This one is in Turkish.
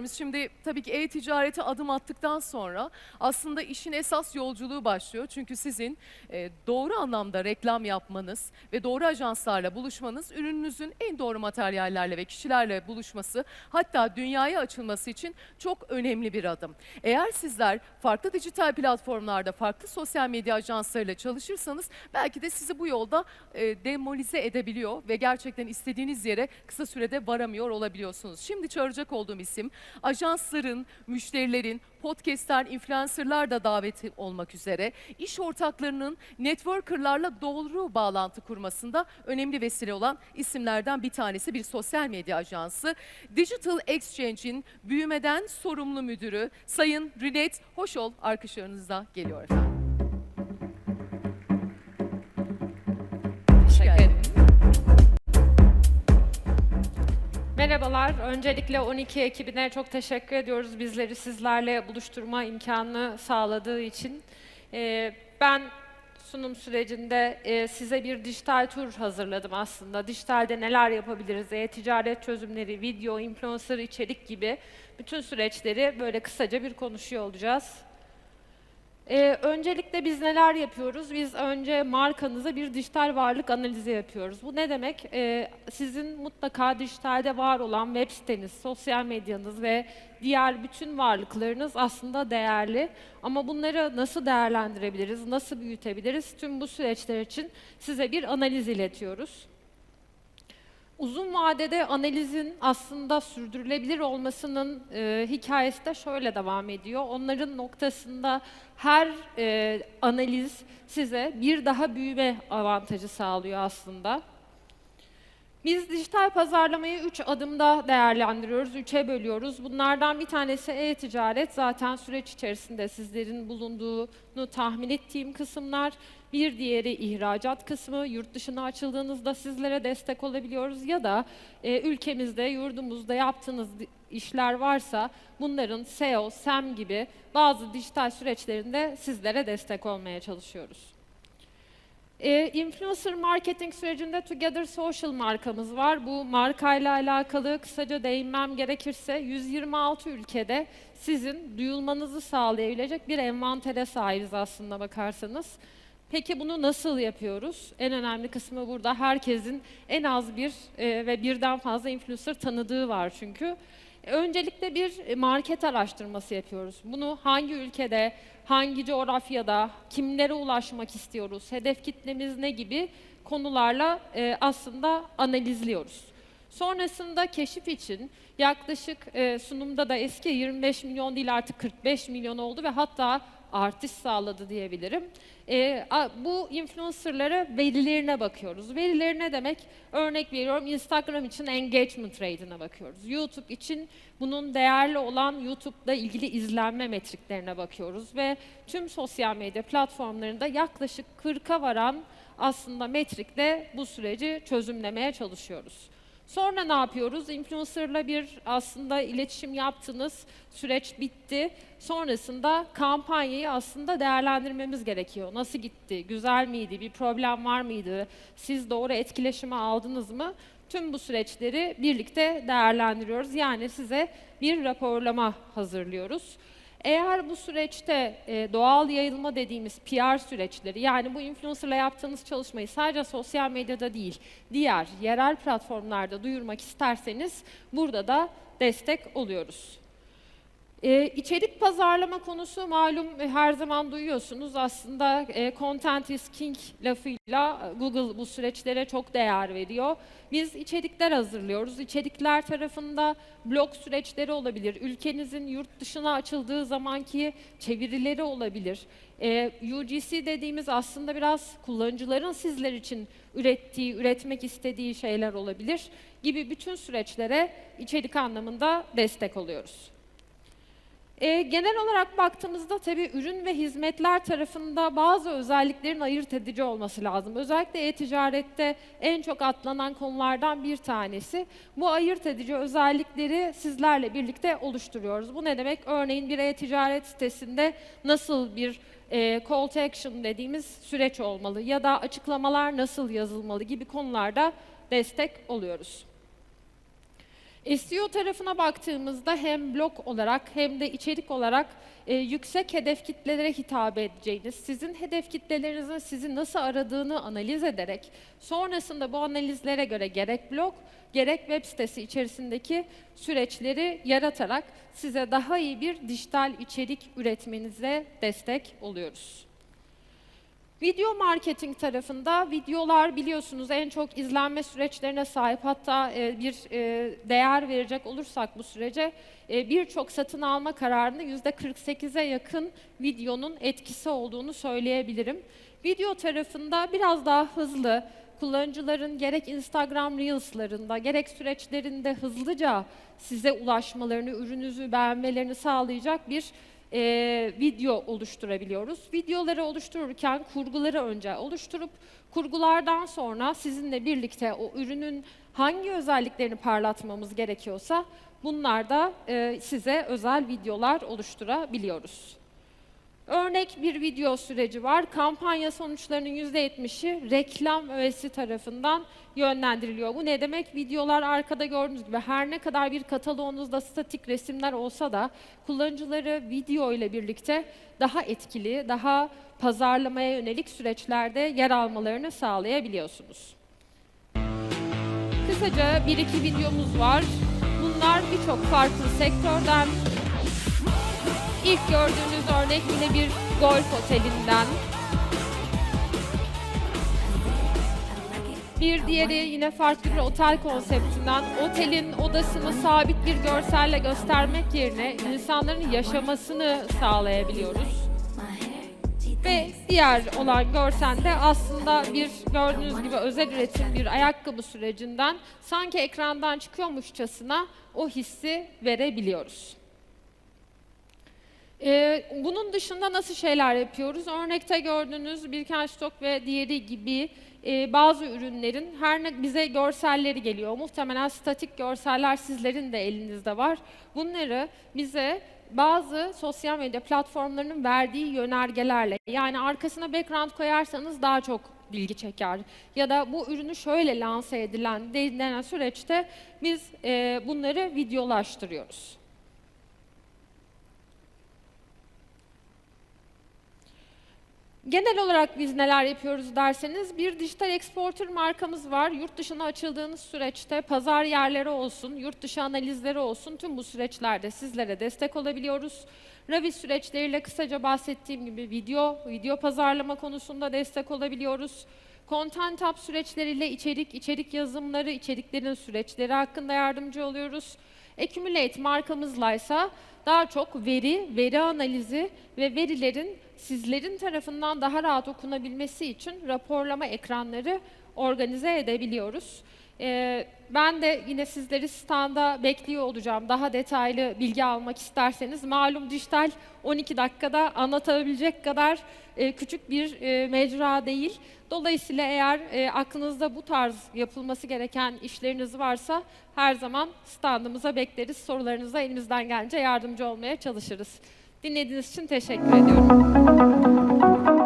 misafirlerimiz şimdi tabii ki e-ticarete adım attıktan sonra aslında işin esas yolculuğu başlıyor. Çünkü sizin e, doğru anlamda reklam yapmanız ve doğru ajanslarla buluşmanız ürününüzün en doğru materyallerle ve kişilerle buluşması hatta dünyaya açılması için çok önemli bir adım. Eğer sizler farklı dijital platformlarda farklı sosyal medya ajanslarıyla çalışırsanız belki de sizi bu yolda e, demolize edebiliyor ve gerçekten istediğiniz yere kısa sürede varamıyor olabiliyorsunuz. Şimdi çağıracak olduğum isim ajansların, müşterilerin, podcastler, influencerlar da daveti olmak üzere iş ortaklarının networkerlarla doğru bağlantı kurmasında önemli vesile olan isimlerden bir tanesi bir sosyal medya ajansı. Digital Exchange'in büyümeden sorumlu müdürü Sayın Rinet Hoşol arkadaşlarınızda geliyor efendim. Merhabalar. Öncelikle 12 ekibine çok teşekkür ediyoruz bizleri sizlerle buluşturma imkanı sağladığı için. Ee, ben sunum sürecinde e, size bir dijital tur hazırladım aslında. Dijitalde neler yapabiliriz, e-ticaret çözümleri, video, influencer içerik gibi bütün süreçleri böyle kısaca bir konuşuyor olacağız. Ee, öncelikle biz neler yapıyoruz? Biz önce markanıza bir dijital varlık analizi yapıyoruz. Bu ne demek? Ee, sizin mutlaka dijitalde var olan web siteniz, sosyal medyanız ve diğer bütün varlıklarınız aslında değerli. Ama bunları nasıl değerlendirebiliriz, nasıl büyütebiliriz? Tüm bu süreçler için size bir analiz iletiyoruz. Uzun vadede analizin aslında sürdürülebilir olmasının e, hikayesi de şöyle devam ediyor. Onların noktasında her e, analiz size bir daha büyüme avantajı sağlıyor aslında. Biz dijital pazarlamayı üç adımda değerlendiriyoruz, üçe bölüyoruz. Bunlardan bir tanesi e-ticaret. Zaten süreç içerisinde sizlerin bulunduğunu tahmin ettiğim kısımlar. Bir diğeri ihracat kısmı. Yurt dışına açıldığınızda sizlere destek olabiliyoruz ya da e, ülkemizde, yurdumuzda yaptığınız işler varsa bunların SEO, SEM gibi bazı dijital süreçlerinde sizlere destek olmaya çalışıyoruz. E, influencer marketing sürecinde Together Social markamız var. Bu markayla alakalı kısaca değinmem gerekirse 126 ülkede sizin duyulmanızı sağlayabilecek bir envantere sahibiz aslında bakarsanız. Peki bunu nasıl yapıyoruz? En önemli kısmı burada herkesin en az bir e, ve birden fazla influencer tanıdığı var çünkü. Öncelikle bir market araştırması yapıyoruz. Bunu hangi ülkede, hangi coğrafyada, kimlere ulaşmak istiyoruz, hedef kitlemiz ne gibi konularla e, aslında analizliyoruz. Sonrasında keşif için yaklaşık e, sunumda da eski 25 milyon değil artık 45 milyon oldu ve hatta artış sağladı diyebilirim. E, bu influencerlara verilerine bakıyoruz. Verileri ne demek? Örnek veriyorum Instagram için engagement rate'ine bakıyoruz. YouTube için bunun değerli olan YouTube'da ilgili izlenme metriklerine bakıyoruz ve tüm sosyal medya platformlarında yaklaşık 40'a varan aslında metrikle bu süreci çözümlemeye çalışıyoruz. Sonra ne yapıyoruz? Influencer'la bir aslında iletişim yaptınız, süreç bitti. Sonrasında kampanyayı aslında değerlendirmemiz gerekiyor. Nasıl gitti? Güzel miydi? Bir problem var mıydı? Siz doğru etkileşimi aldınız mı? Tüm bu süreçleri birlikte değerlendiriyoruz. Yani size bir raporlama hazırlıyoruz. Eğer bu süreçte e, doğal yayılma dediğimiz PR süreçleri yani bu influencerla yaptığınız çalışmayı sadece sosyal medyada değil diğer yerel platformlarda duyurmak isterseniz burada da destek oluyoruz. Ee, içerik pazarlama konusu malum e, her zaman duyuyorsunuz. Aslında e, content is king lafıyla e, Google bu süreçlere çok değer veriyor. Biz içerikler hazırlıyoruz. İçerikler tarafında blog süreçleri olabilir. Ülkenizin yurt dışına açıldığı zamanki çevirileri olabilir. E, UGC dediğimiz aslında biraz kullanıcıların sizler için ürettiği, üretmek istediği şeyler olabilir gibi bütün süreçlere içerik anlamında destek oluyoruz. E, genel olarak baktığımızda tabii ürün ve hizmetler tarafında bazı özelliklerin ayırt edici olması lazım. Özellikle e-ticarette en çok atlanan konulardan bir tanesi. Bu ayırt edici özellikleri sizlerle birlikte oluşturuyoruz. Bu ne demek? Örneğin bir e-ticaret sitesinde nasıl bir e, call to action dediğimiz süreç olmalı ya da açıklamalar nasıl yazılmalı gibi konularda destek oluyoruz. SEO tarafına baktığımızda hem blog olarak hem de içerik olarak e, yüksek hedef kitlelere hitap edeceğiniz, sizin hedef kitlelerinizin sizi nasıl aradığını analiz ederek, sonrasında bu analizlere göre gerek blog, gerek web sitesi içerisindeki süreçleri yaratarak size daha iyi bir dijital içerik üretmenize destek oluyoruz. Video marketing tarafında videolar biliyorsunuz en çok izlenme süreçlerine sahip. Hatta e, bir e, değer verecek olursak bu sürece e, birçok satın alma kararında %48'e yakın videonun etkisi olduğunu söyleyebilirim. Video tarafında biraz daha hızlı, kullanıcıların gerek Instagram Reels'larında gerek süreçlerinde hızlıca size ulaşmalarını, ürününüzü beğenmelerini sağlayacak bir e, video oluşturabiliyoruz. Videoları oluştururken kurguları önce oluşturup kurgulardan sonra sizinle birlikte o ürünün hangi özelliklerini parlatmamız gerekiyorsa bunlarda e, size özel videolar oluşturabiliyoruz. Örnek bir video süreci var. Kampanya sonuçlarının %70'i reklam öğesi tarafından yönlendiriliyor. Bu ne demek? Videolar arkada gördüğünüz gibi her ne kadar bir kataloğunuzda statik resimler olsa da kullanıcıları video ile birlikte daha etkili, daha pazarlamaya yönelik süreçlerde yer almalarını sağlayabiliyorsunuz. Kısaca bir iki videomuz var. Bunlar birçok farklı sektörden İlk gördüğünüz örnek yine bir golf otelinden. Bir diğeri yine farklı bir otel konseptinden. Otelin odasını sabit bir görselle göstermek yerine insanların yaşamasını sağlayabiliyoruz. Ve diğer olan görselde aslında bir gördüğünüz gibi özel üretim bir ayakkabı sürecinden sanki ekrandan çıkıyormuşçasına o hissi verebiliyoruz. Ee, bunun dışında nasıl şeyler yapıyoruz? Örnekte gördüğünüz Birkenstock ve diğeri gibi e, bazı ürünlerin her ne bize görselleri geliyor. Muhtemelen statik görseller sizlerin de elinizde var. Bunları bize bazı sosyal medya platformlarının verdiği yönergelerle yani arkasına background koyarsanız daha çok bilgi çeker. Ya da bu ürünü şöyle lanse edilen denilen süreçte biz e, bunları videolaştırıyoruz. Genel olarak biz neler yapıyoruz derseniz bir dijital exporter markamız var. Yurt dışına açıldığınız süreçte pazar yerleri olsun, yurt dışı analizleri olsun tüm bu süreçlerde sizlere destek olabiliyoruz. Ravi süreçleriyle kısaca bahsettiğim gibi video, video pazarlama konusunda destek olabiliyoruz. Content Hub süreçleriyle içerik, içerik yazımları, içeriklerin süreçleri hakkında yardımcı oluyoruz. Accumulate markamızla ise daha çok veri, veri analizi ve verilerin sizlerin tarafından daha rahat okunabilmesi için raporlama ekranları organize edebiliyoruz. Ee, ben de yine sizleri standa bekliyor olacağım. Daha detaylı bilgi almak isterseniz. Malum dijital 12 dakikada anlatabilecek kadar e, küçük bir e, mecra değil. Dolayısıyla eğer e, aklınızda bu tarz yapılması gereken işleriniz varsa her zaman standımıza bekleriz. Sorularınıza elimizden gelince yardımcı olmaya çalışırız. Dinlediğiniz için teşekkür ediyorum.